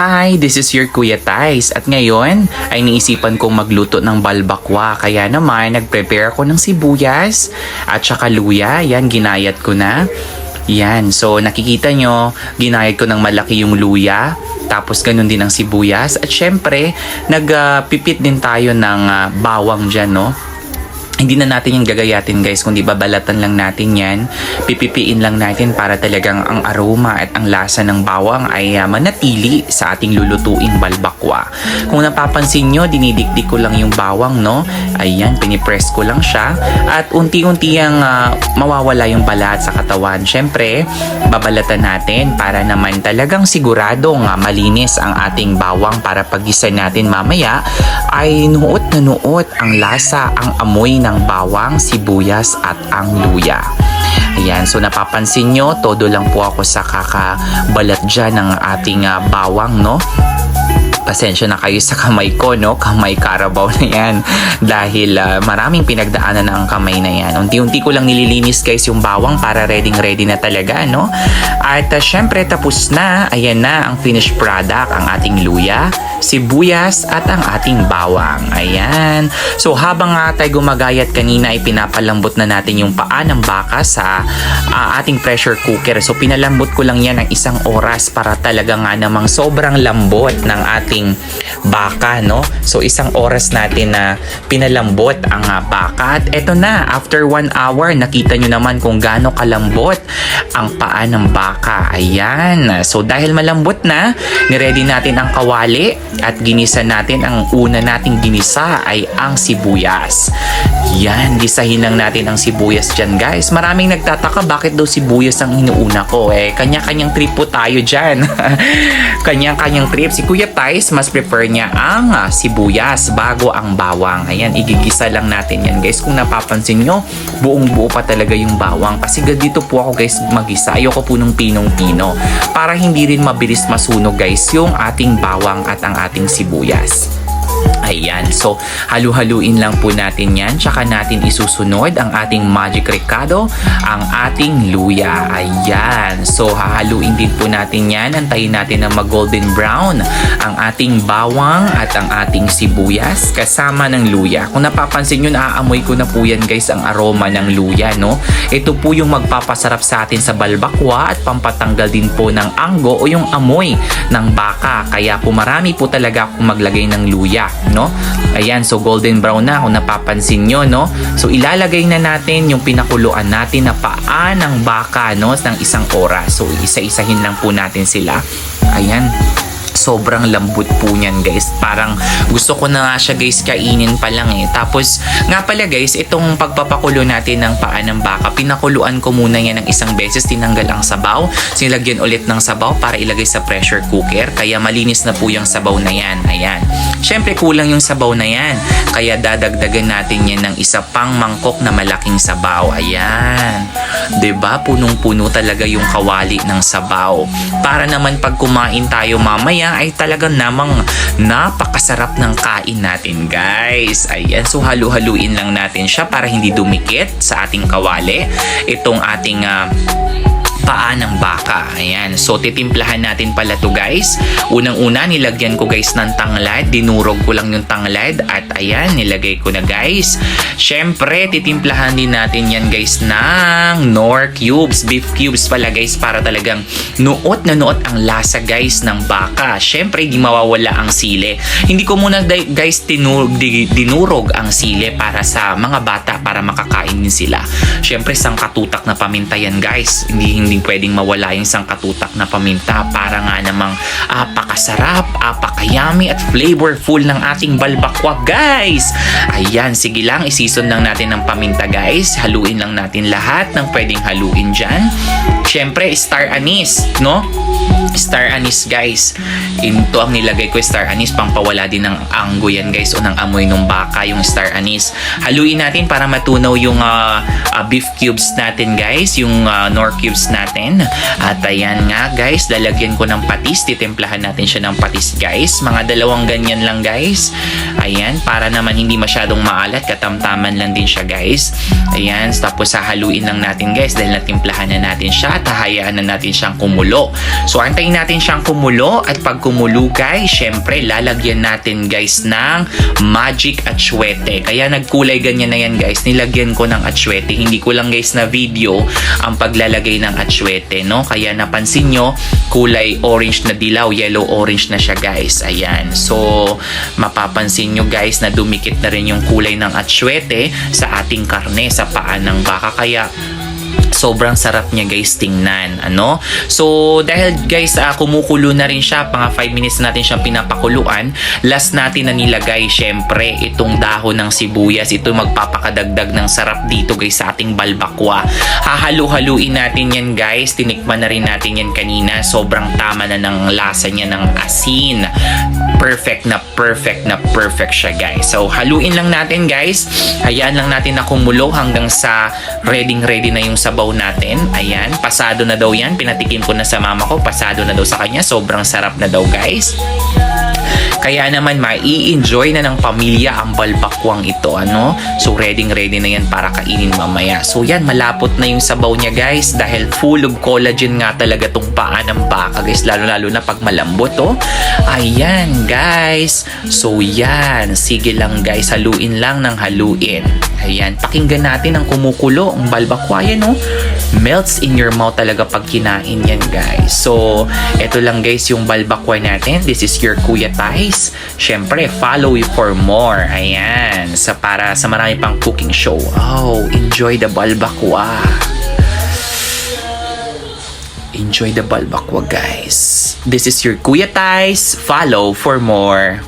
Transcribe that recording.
Hi, this is your Kuya Tais at ngayon ay niisipan kong magluto ng balbakwa kaya naman nag-prepare ako ng sibuyas at saka luya. Yan, ginayat ko na. Yan, so nakikita nyo, ginayat ko ng malaki yung luya. Tapos ganun din ang sibuyas. At syempre, nagpipit din tayo ng ah, bawang dyan, no? Hindi na natin yung gagayatin guys, kundi babalatan lang natin yan. Pipipiin lang natin para talagang ang aroma at ang lasa ng bawang ay uh, manatili sa ating lulutuing balbakwa. Kung napapansin nyo, dinidikdik ko lang yung bawang, no? Ayan, pinipress ko lang siya. At unti-unti ang uh, mawawala yung balat sa katawan. Siyempre, babalatan natin para naman talagang siguradong uh, malinis ang ating bawang para pagisa natin mamaya ay nuot na nuot ang lasa, ang amoy ng bawang, sibuyas at ang luya. Ayan, so napapansin nyo, todo lang po ako sa kakabalat dyan ng ating uh, bawang, no? Pasensya na kayo sa kamay ko, no? Kamay karabaw na yan. Dahil uh, maraming pinagdaanan na ang kamay na yan. Unti-unti ko lang nililinis guys yung bawang para ready-ready na talaga, no? At uh, syempre tapos na. Ayan na ang finished product, ang ating luya, sibuyas at ang ating bawang. Ayan. So habang nga tayo gumagayat kanina ay pinapalambot na natin yung paa ng baka sa uh, ating pressure cooker. So pinalambot ko lang yan ng isang oras para talaga nga namang sobrang lambot ng ating ating baka, no? So, isang oras natin na pinalambot ang uh, baka. At eto na, after one hour, nakita nyo naman kung gaano kalambot ang paa ng baka. Ayan. So, dahil malambot na, niready natin ang kawali at ginisa natin ang una nating ginisa ay ang sibuyas. Yan, gisahin lang natin ang sibuyas dyan, guys. Maraming nagtataka bakit daw sibuyas ang inuuna ko. Eh, kanya-kanyang trip po tayo dyan. kanya-kanyang trip. Si Kuya Tais, mas prefer niya ang uh, sibuyas bago ang bawang. Ayan, igigisa lang natin yan, guys. Kung napapansin nyo, buong buo pa talaga yung bawang. Kasi dito po ako, guys, magisa. Ayoko po nung pinong-pino. Para hindi rin mabilis masunog, guys, yung ating bawang at ang ating sibuyas. Ayan. So, halu-haluin lang po natin yan. Tsaka natin isusunod ang ating magic ricado, ang ating luya. Ayan. So, hahaluin din po natin yan. Antayin natin na mag-golden brown ang ating bawang at ang ating sibuyas kasama ng luya. Kung napapansin nyo, naaamoy ko na po yan guys ang aroma ng luya. No? Ito po yung magpapasarap sa atin sa balbakwa at pampatanggal din po ng anggo o yung amoy ng baka. Kaya po marami po talaga akong maglagay ng luya. No? No? Ayan, so golden brown na kung napapansin nyo, no? So ilalagay na natin yung pinakuluan natin na paa ng baka, no? ng isang oras. So isa-isahin lang po natin sila. Ayan sobrang lambot po niyan guys. Parang gusto ko na nga siya guys kainin pa lang eh. Tapos nga pala guys, itong pagpapakulo natin ng paa ng baka, pinakuluan ko muna yan ng isang beses, tinanggal ang sabaw, sinilagyan ulit ng sabaw para ilagay sa pressure cooker. Kaya malinis na po yung sabaw na yan. Ayan. Siyempre kulang yung sabaw na yan. Kaya dadagdagan natin yan ng isa pang mangkok na malaking sabaw. Ayan. ba? Punong-puno talaga yung kawali ng sabaw. Para naman pag kumain tayo mamaya ay talagang namang napakasarap ng kain natin guys. Ayan, so halu-haluin lang natin siya para hindi dumikit sa ating kawali. Itong ating uh, paa ng baka. Ayan. So, titimplahan natin pala to guys. Unang-una, nilagyan ko guys ng tanglad. Dinurog ko lang yung tanglad. At ayan, nilagay ko na guys. Siyempre, titimplahan din natin yan guys ng nor cubes. Beef cubes pala guys para talagang nuot na nuot ang lasa guys ng baka. Siyempre, hindi mawawala ang sile. Hindi ko muna guys tinurog, dinurog ang sile para sa mga bata para makakain din sila. Siyempre, sangkatutak na paminta yan guys. Hindi, hindi pwedeng mawala yung isang katutak na paminta para nga namang apakasarap, apakayami at flavorful ng ating balbakwa guys. Ayan, sige lang, isison lang natin ng paminta guys. Haluin lang natin lahat ng pwedeng haluin dyan. Siyempre, star anise, no? Star anise guys. Ito ang nilagay ko star anise pampawala din ng anggo yan guys o ng amoy ng baka yung star anise. Haluin natin para matunaw yung uh, uh, beef cubes natin guys, yung uh, nor cubes natin natin. At ayan nga guys, lalagyan ko ng patis. Titimplahan natin siya ng patis guys. Mga dalawang ganyan lang guys. Ayan, para naman hindi masyadong maalat. Katamtaman lang din siya guys. Ayan, tapos hahaluin lang natin guys dahil natimplahan na natin siya at hahayaan na natin siyang kumulo. So antayin natin siyang kumulo at pag kumulo guys, syempre lalagyan natin guys ng magic atsuete. Kaya nagkulay ganyan na yan guys. Nilagyan ko ng atsuete. Hindi ko lang guys na video ang paglalagay ng atsuete, no? Kaya napansin nyo, kulay orange na dilaw, yellow orange na siya guys. Ayan. So, mapapansin nyo guys na dumikit na rin yung kulay ng atsuete sa ating karne, sa paa ng baka. Kaya, sobrang sarap niya guys tingnan ano? So dahil guys ah, kumukulo na rin siya mga 5 minutes natin siyang pinapakuluan last natin na nilagay syempre itong dahon ng sibuyas. Ito magpapakadagdag ng sarap dito guys sa ating balbakwa. Hahalu-haluin natin yan guys. Tinikman na rin natin yan kanina. Sobrang tama na ng lasa niya ng asin. Perfect na perfect na perfect siya guys. So haluin lang natin guys. Hayaan lang natin na kumulo hanggang sa ready ready na yung sabaw natin. Ayan, pasado na daw yan. Pinatikim ko na sa mama ko, pasado na daw sa kanya. Sobrang sarap na daw guys. Kaya naman mai-enjoy na ng pamilya ang balbakwang ito, ano? So ready ready na yan para kainin mamaya. So yan, malapot na yung sabaw niya guys dahil full of collagen nga talaga tong paa ng guys, lalo-lalo na pag malambot, oh. Ayan guys. So yan, sige lang guys, haluin lang ng haluin. Ayan, pakinggan natin ang kumukulo, ang balbakwa yan, oh. Melts in your mouth talaga pag kinain yan guys. So, eto lang guys yung balbakwa natin. This is your Kuya Tais. Siyempre, follow you for more. Ayan, sa para sa marami pang cooking show. Oh, enjoy the balbakwa. Enjoy the balbakwa guys. This is your Kuya Tais. Follow for more.